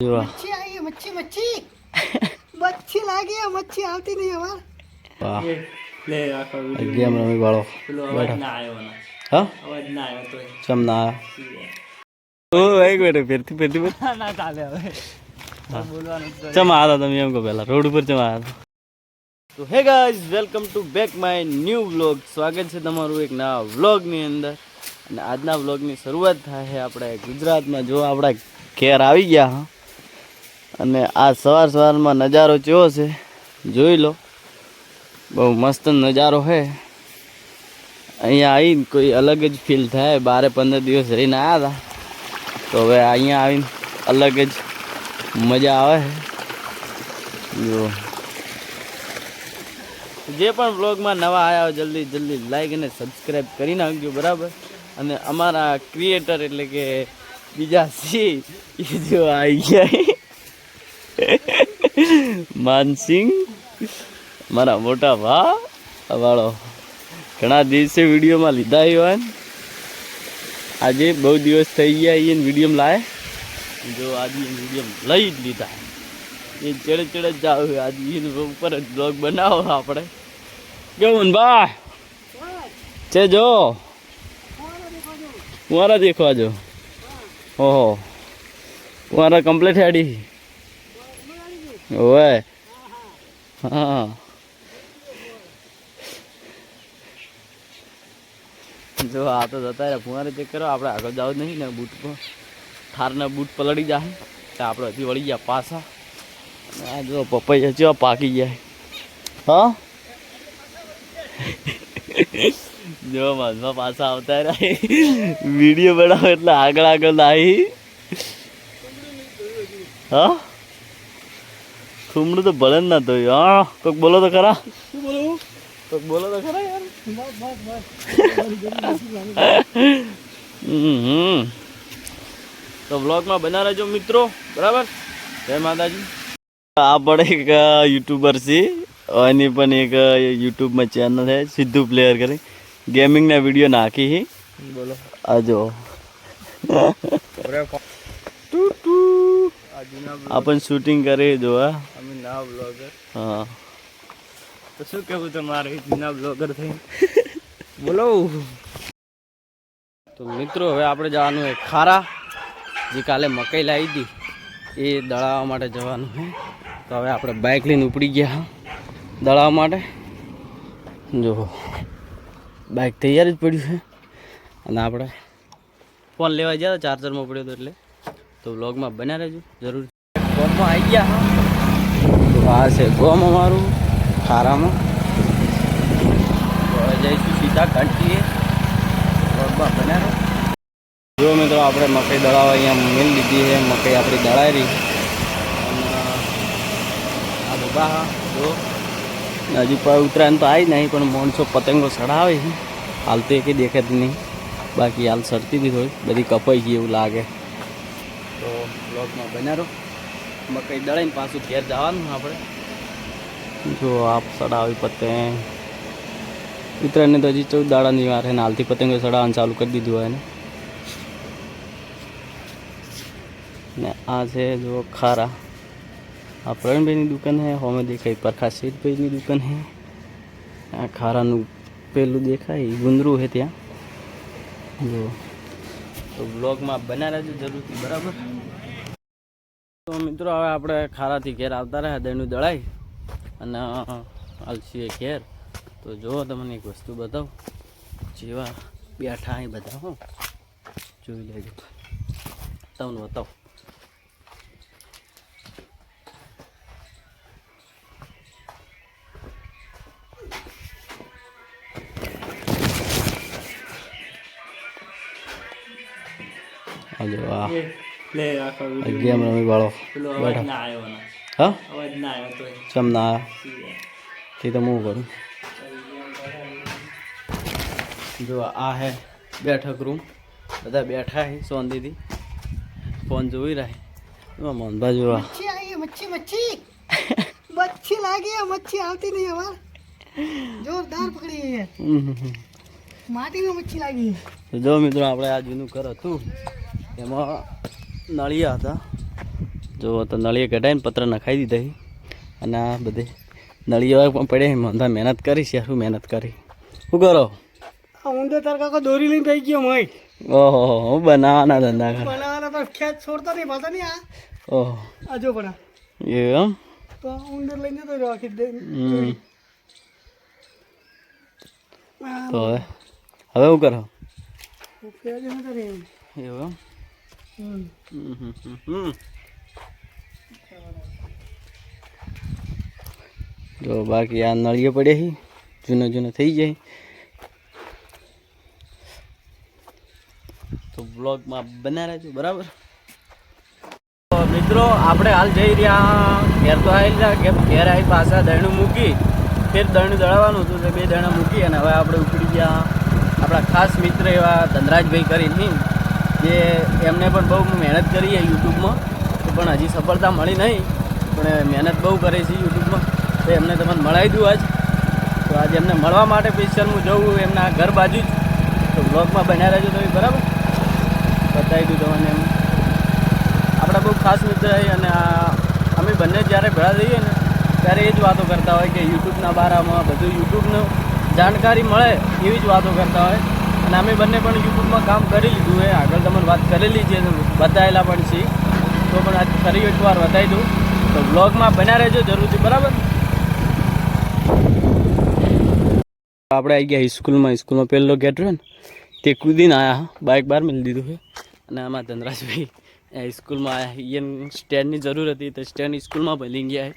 મચ્છી આવી મચ્છી મચ્છી. મચ્છી લાગી મચ્છી આવતી નહીં વાળો. હા? અવાજ ના આવ્યો તો ચમ હવે. તમે એમ કહો પહેલા રોડ ઉપર ચમ આવ્યા તો હે welcome to back my new vlog. સ્વાગત છે તમારું એક નવા વ્લોગની અંદર. અને આજના વ્લોગની શરૂઆત થાય છે આપણે ગુજરાતમાં. જો આપણા ઘેર આવી ગયા હા. અને આ સવાર સવારમાં નજારો કેવો છે? જોઈ લો. બહુ મસ્ત નજારો છે અહીંયા આવીને કોઈ અલગ જ ફીલ થાય. બારે પંદર દિવસ રહીને આવ્યા હતા તો હવે અહીંયા આવીને અલગ જ મજા આવે છે જો. જે પણ બ્લોગમાં નવા આવ્યા હોય જલ્દી જલ્દી લાઈક અને સબસ્ક્રાઈબ કરી નાખજો, બરાબર? અને અમારા ક્રિએટર એટલે કે બીજા સી જો આવી ગયા માનસિંહ, મારા મોટા ભા, વાળો. ઘણા દિવસે વિડીયોમાં લીધા હોય આજે બહુ દિવસ થઈ ગયા એને વીડિયો લાય. જો આજે વીડિયો લઈ જ લીધા. એ ચડે ચડે જ જાવ. આજે એની ઉપર જ બ્લોગ બનાવો આપણે. કેવું બા છે જો. કુંવારા દેખવા જો. ઓહો. કુંવારા કમ્પ્લીટ હેડી. ઓય. હા. જો આ તો જતા રહ્યા. ફુવારે ચેક કરો, આપણે આગળ જાવ નહીં ને બૂટ પર. થારના બૂટ પલળી જાય. તો આપણે હજી વળી ગયા પાછા. આ જો પપૈયા ચેવા પાકી જાય હા? જો મનમાં પાછા આવતા રહ્યા. વીડિયો બનાવો એટલે આગળ આગળ આવી હા? ખુમડું તો ભલે જ ના થયું હા કોઈક બોલો તો ખરા શું બોલું કોઈક બોલો તો ખરા યાર બસ બસ બસ હમ તો વ્લોગમાં બના રહેજો મિત્રો બરાબર જય માતાજી આ પણ એક યુટ્યુબર છે એની પણ એક યુટ્યુબમાં ચેનલ છે સિદ્ધુ પ્લેયર કરી ગેમિંગના વીડિયો નાખી છે બોલો આ જો ટુ ટુ આ જૂના શૂટિંગ કરી દો હા અમે ના બ્લોગર હા. તો શું કેવું તમારે જૂના બ્લોગર થઈ બોલો. તો મિત્રો હવે આપણે જવાનું છે ખારા જે કાલે મકાઈ લાવી હતી એ દળાવવા માટે જવાનું છે. તો હવે આપણે બાઇક લઈને ઉપડી ગયા હા દળાવવા માટે. જો બાઇક તૈયાર જ પડ્યું છે. અને આપણે ફોન લેવા ગયા ચાર્જરમાં પડ્યો હતો એટલે. તો વ્લોગમાં બન્યા રહેજો. જરૂર. ગોમમાં આવી ગયા. હા તો આ છે ગોમ અમારું, ખારામાં. તો હવે જઈશું સીધા ઘંટીએ. વ્લોગમાં બન્યા રહો. જો મિત્રો, આપણે મકાઈ દળાવવા અહીંયા મેળ લીધી છે. મકાઈ આપણી દળાઈ રહી. અને આ ડબ્બા હા, જો. ને હજી પર ઉત્તરાયણ તો આવી નહીં, પણ માણસો પતંગો સડાવે છે. હાલ તો એકે દેખાતી નહીં. બાકી હાલ સરતી હતી થોડી બધી કપાઈ ગઈ એવું લાગે. તો બ્લોગમાં બન્યા રહો મકાઈ દળાઈને પાછું ઘેર જવાનું આપણે. જો આપ સડાવી પતંગ ઉત્તરાયણને તો હજી ચૌદ દાડાની વાર છે હાલથી પતંગ સડાવવાનું ચાલુ કરી દીધું હોય ને. ને આ છે જો ખારા. આ પ્રવીણભાઈની દુકાન છે, હોમે દેખાય. પરખા શેઠભાઈની દુકાન છે. આ ખારાનું પેલું દેખાય, ગુંદરું છે ત્યાં. જો તો બ્લોગમાં બના રહેજો જરૂરથી, બરાબર? તો મિત્રો, હવે આપણે ખારાથી ઘેર આવતા રહ્યા, દહીંનું દળાઈ અને અલસીએ ઘેર. તો જો તમને એક વસ્તુ બતાવું. જેવા બેઠા અહીં બધા, હો. જોઈ લેજો. તમને બતાવું. આજો વાહ લે આખો ગેમ રમી વાળો. પેલો અવાજ ના આવ્યો ના. હા? અવાજ ના આવ્યો તો ચમ ના તે તો હું કરું? જો આ હે બેઠક રૂમ બધા બેઠા હે સોંદીથી ફોન જોઈ રહે મોહનભા જોવા. મચ્છી આવી મચ્છી મચ્છી. મચ્છી લાગી મચ્છી આવતી નહીં અમાર. જોરદાર પકડી માટીની મચ્છી લાગી. જો મિત્રો આપણે આ જૂનું ઘર હતું. એમાં નળિયા હતા. જો તો નળિયા કઢાવીને પત્ર નખાઈ દીધા અને આ બધે નળિયા પણ પડ્યા છે. મંદા મહેનત કરી છે શું મહેનત કરી? શું કરો? આ ઊંધે તાર કાકો દોરી લઈને થઈ ગયો મય. ઓહો હું બનાવવાના ધંધા કર. બનાવવાના પણ ખેત છોડતો નહીં પાછો નહીં આ. ઓહો. આ જો એ એમ? તો ઊંધે લઈને રહ્યો આખી દે તો હવે હવે શું કરો. એવું એમ. જો બાકી આ નળિયો પડે છે જૂનો જૂનો થઈ જાય. તો બ્લોગમાં બના રહેજો, બરાબર? મિત્રો, આપણે હાલ જઈ રહ્યા ઘેર તો આવી રહ્યા કે ઘેર આવી પાછા દણું મૂકી, ફેર દરણું દળાવવાનું હતું બે દરણા મૂકી અને હવે આપણે ઉપડી ગયા. આપણા ખાસ મિત્ર એવા ધનરાજભાઈ કરીને. જે એમને પણ બહુ મહેનત કરી છે યુટ્યુબમાં પણ હજી સફળતા મળી નહીં, પણ મહેનત બહુ કરે છે યુટ્યુબમાં. તો એમને તમને મળાવી દઉં આજ. તો આજે એમને મળવા માટે સ્પેશિયલ હું જઉં એમના ઘર બાજુ જ. તો બ્લોગમાં બન્યા રહેજો તમે, બરાબર? બતાવી દઉં તમને એમ. આપણા બહુ ખાસ મિત્ર અને અમે બંને જ્યારે ભેળા થઈએ ને, ત્યારે એ જ વાતો કરતા હોય કે યુટ્યુબના બારામાં બધું યુટ્યુબનું જાણકારી મળે એવી જ વાતો કરતા હોય. અને અમે બંને પણ યુટ્યુબમાં કામ કરી લીધું છે. આગળ તમને વાત કરેલી છે બતાવેલા પણ છે. તો પણ આજ ફરી એકવાર બતાવી દઉં. તો બ્લોગમાં બન્યા રહેજો જરૂરથી, બરાબર? આપણે આવી ગયા સ્કૂલમાં. સ્કૂલમાં પહેલો ગેટ રહ્યો ને, તે કૂદીને આવ્યા બાઇક બહાર મળી દીધું છે. અને આમાં ધનરાજભાઈ એ સ્કૂલમાં આવ્યા એને સ્ટેન્ડની જરૂર હતી, તો સ્ટેન્ડ સ્કૂલમાં ભલી ગયા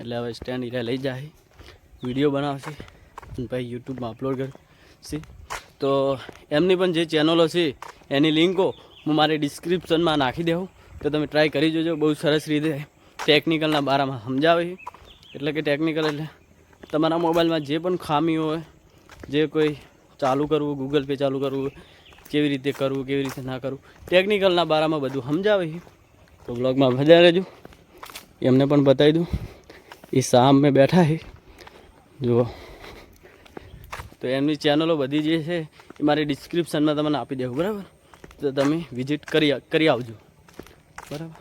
એટલે હવે સ્ટેન્ડ હીરા લઈ જાય વીડિયો બનાવશે. અને ભાઈ યુટ્યુબમાં અપલોડ કરશે. તો એમની પણ જે ચેનલો છે, એની લિંકો હું મારી ડિસ્ક્રિપ્શનમાં નાખી દઉં. તો તમે ટ્રાય કરી જોજો, બહુ સરસ રીતે ટેકનિકલના બારામાં સમજાવે એટલે કે ટેકનિકલ એટલે તમારા મોબાઈલમાં જે પણ ખામી હોય, જે કોઈ ચાલુ કરવું ગૂગલ પે ચાલુ કરવું, કેવી રીતે કરવું, કેવી રીતે ના કરવું ટેકનિકલના બારામાં બધું સમજાવે તો બ્લોગમાં મજા રહેજો એમને પણ બતાવી દઉં. એ સામે બેઠા છે. જુઓ. તો એમની ચેનલો બધી જે છે, એ મારી ડિસ્ક્રિપ્શનમાં તમને આપી દેવું, બરાબર? તો તમે વિઝિટ કરી કરી આવજો. બરાબર?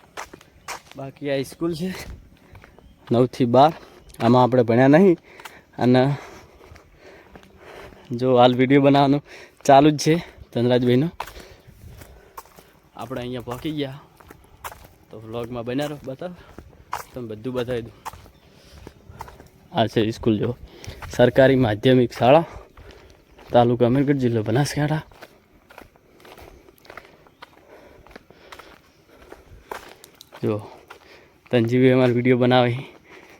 બાકી આ સ્કૂલ છે નવથી બાર. આમાં આપણે ભણ્યા નહીં. અને જો હાલ વીડિયો બનાવવાનું ચાલુ જ છે, ધનરાજભાઈનો. આપણે અહીંયા પહોંચી ગયા. તો વ્લોગમાં બન્યા રહો, બતાવો. તમે બધું બતાવી દઉં આ છે સ્કૂલ જો. સરકારી માધ્યમિક શાળા. તાલુકા અમીરગઢ જિલ્લો બનાસકાંઠા. જો તંજીભાઈ અમારો વીડિયો બનાવી,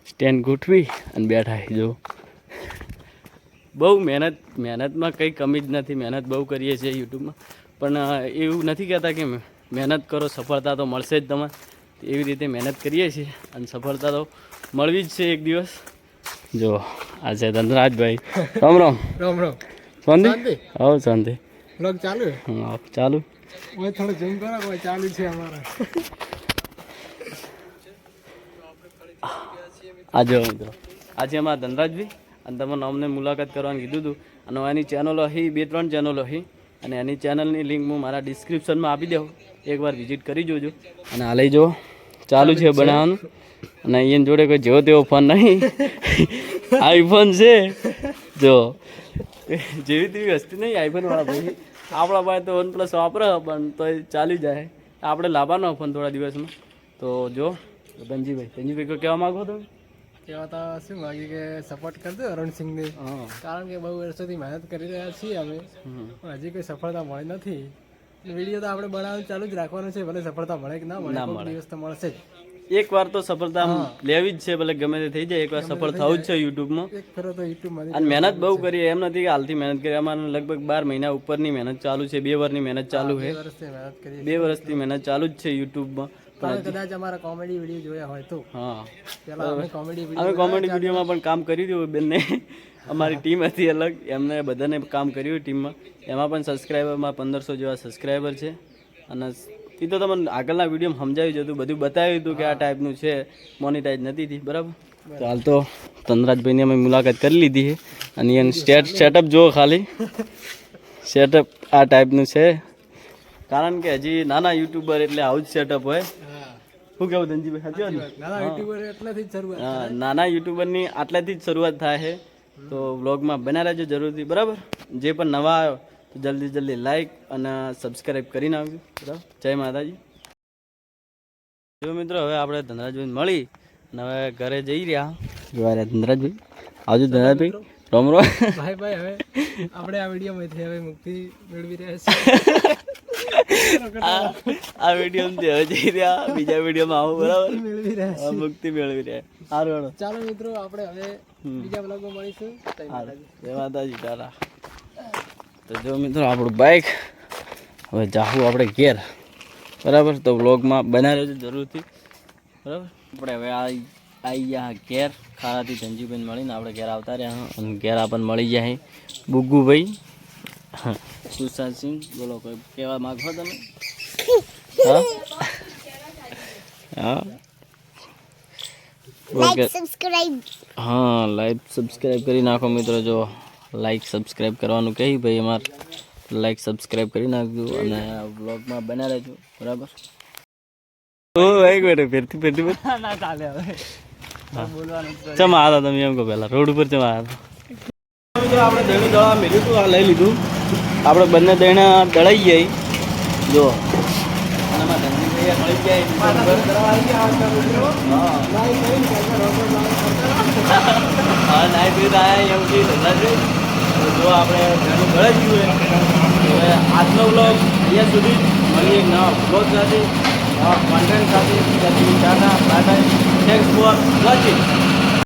સ્ટેન્ડ ગોઠવી અને બેઠા જો. બહુ મહેનત, મહેનતમાં કંઈ કમી જ નથી, મહેનત બહુ કરીએ છીએ યુટ્યુબમાં. પણ એવું નથી કહેતા કે મહેનત કરો, સફળતા તો મળશે જ તમારે. એવી રીતે મહેનત કરીએ છીએ અને સફળતા તો મળવી જ છે એક દિવસ. જો, આ છે ધનરાજભાઈ. રામ રામ. રામ રામ. શાંતિ? હવ શાંતિ. બ્લોગ ચાલુ હા? ચાલુ? ઓય થોડો જમ કરો ઓય ચાલુ છે અમારા. આજે મિત્રો આજે અમારા ધનરાજભાઈ અને તમને અમને મુલાકાત કરવાનું કીધું હતું. અને એની ચેનલો અહીં બે ત્રણ ચેનલો હી. અને એની ચેનલની લિંક હું મારા ડિસ્ક્રિપ્શનમાં આપી દઉં. એકવાર વિઝિટ કરી જોજો. અને આ લઈ જુઓ ચાલુ છે બનાવવાનું. અને અહીંયા જોડે કોઈ જેવો તેવો ફોન નહીં. આઈફોન છે. જો જેવી તેવી વસ્તુ નહીં આઈફોન વાળા ભાઈ. આપણા પાસે તો વન પ્લસ વાપરે પણ તો ચાલી જાય. આપણે લાવવાનો ફોન થોડા દિવસમાં. તો જો ધનજીભાઈ ધનજીભાઈ કોઈ કહેવા માગો તમે? કેવા તો શું માગી કે સપોર્ટ કરજો અરુણસિંહને કારણ કે બહુ વર્ષોથી મહેનત કરી રહ્યા છીએ અમે. પણ હજી કોઈ સફળતા મળી નથી. વીડિયો તો આપણે બનાવવાનું ચાલુ જ રાખવાનું છે. ભલે સફળતા મળે કે ના મળે ના મળે. દિવસ તો મળશે જ. એક વાર તો સફળતા લેવી જ છે ભલે ગમે તે થઈ જાય એક વાર સફળ થવું જ છે યુટ્યુબમાં. અને મહેનત બહુ કરી એમ નથી કે હાલથી મહેનત કરી અમારે લગભગ બાર મહિના ઉપરની મહેનત ચાલુ છે બે વર્ષની મહેનત ચાલુ છે. વર્ષથી મહેનત કરી બે વર્ષથી મહેનત ચાલુ જ છે યુટ્યુબમાં. કદાચ અમારા કોમેડી વીડિયો જોયા હોય તો. હા. અમે કોમેડી અમે કોમેડી વિડીયોમાં પણ કામ કર્યું હતું બંને. અમારી ટીમ હતી અલગ. એમને બધાને કામ કર્યું ટીમમાં. એમાં પણ સબસ્ક્રાઈબરમાં પંદરસો જેવા સબસ્ક્રાઈબર છે. અને એ તો તમને આગળના વિડીયોમાં સમજાવ્યું હતું. બધું બતાવ્યું હતું કે આ ટાઈપનું છે મોનિટાઈઝ નથી થઈ બરાબર? તો હાલ તો તનરાજભાઈની અમે મુલાકાત કરી લીધી છે. અને એનું સ્ટેટ સેટઅપ જુઓ ખાલી. સેટઅપ આ ટાઈપનું છે. કારણ કે હજી નાના યુટ્યુબર એટલે આવું જ સેટઅપ હોય. હા. શું કેવું ધનજીભાઈ? સાચી વાત નાના યુટ્યુબરની આટલાથી જ શરૂઆત થાય. છે. તો વ્લોગમાં બના રહેજો જરૂરથી બરાબર? જે પણ નવા તો જલ્દી જલ્દી લાઈક અને સબસ્ક્રાઈબ કરી આવજો. બરાબર? જય માતાજી. જો મિત્રો હવે આપણે ધનરાજભાઈ મળી અને હવે ઘરે જઈ રહ્યા. જોવા રહ્યા ધનરાજભાઈ આવજો ધનરાજભાઈ. રોમ રોમ. ભાઈ ભાઈ હવે આપણે આ વિડીયોમાંથી હવે મુક્તિ મેળવી રહ્યા છીએ. આ વિડીયોમાંથી હવે જઈ રહ્યા. બીજા વિડીયોમાં આવું બરાબર? મેળવી રહ્યા આ મુક્તિ મેળવી રહ્યા. સારું ચાલો મિત્રો આપણે હવે બીજા બ્લોગમાં મળીશું. હારું. જય માતાજી તારા. તો જો મિત્રો આપણું બાઇક હવે જાવું આપણે ઘેર. બરાબર? તો વ્લોગમાં બના છે જરૂરથી. બરાબર? આપણે હવે આવી આવી ગયા ઘેર. ખારાથી ધનજીભાઈ મળીને આપણે ઘેર આવતા રહ્યા અને ઘેર આપણને મળી જાય બુગ્ગુભાઈ. સુશાંતસિંહ બોલો કોઈ કહેવા માગો તમે? હા? હા? હા લાઈક સબસ્ક્રાઈબ કરી નાખો મિત્રો જો લાઈક સબસ્ક્રાઈબ કરવાનું કહી ભાઈ અમારે. લાઈક સબસ્ક્રાઈબ કરી નાખજો અને વ્લોગમાં બના રહેજો. બરાબર? ઓ એક મિનિટ ફેરથી ફેરથી ફેર ના ચાલે હવે. ચમ આવ્યા તમે એમ કહો પહેલાં. રોડ ઉપર ચમ આવ્યા આપણે દહીં દળવા મેળ્યું હતું આ લઈ લીધું. આપણે બંને દહીને દળાઈ જાય જો. હા. નાઈ પીધ એમ ધનરાજભાઈ તો જો આપણે જરૂર ગળે જ હવે આજનો બ્લોગ અહીંયા સુધી મળીએ. એક નવા બ્લોગ સાથે, નવા કોન્ટેન્ટ સાથે. Tata bye bye thanks for watching